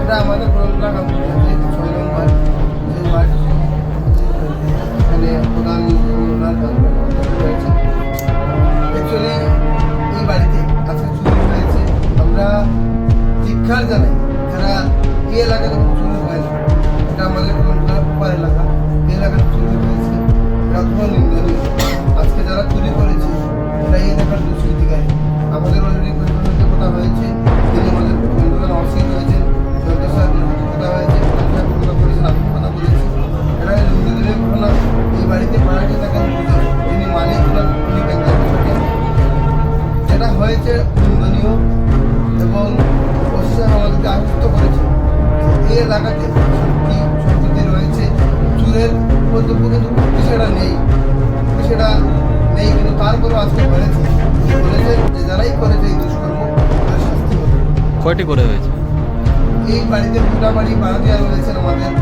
এটা আমাদের প্রোগ্রাম ছয় নম্বর প্রধান বাড়িতে হয়েছে। আমরা শিক্ষার জানাই, যারা এই এলাকাতে চুরি হয়েছে এটা আমাদের বাড়িতে ভাড়াটে থাকেন দুজন। তিনি মালিক উনি থাকেন। যেটা হয়েছে নিন্দনীয় এবং প্রশাসন আমাদেরকে আশ্বস্ত করেছে। এই এলাকাতে শান্তি সম্প্রীতি রয়েছে। চুরের কর্তব্য কিন্তু সেটা নেই সেটা নেই কিন্তু তারপরেও আজকে হয়েছে। বলেছে যে যারাই করেছে এই দুষ্কর্ম কয়টি করে হয়েছে? এই বাড়িতে দুটা বাড়ি দেওয়া রয়েছেন আমাদের।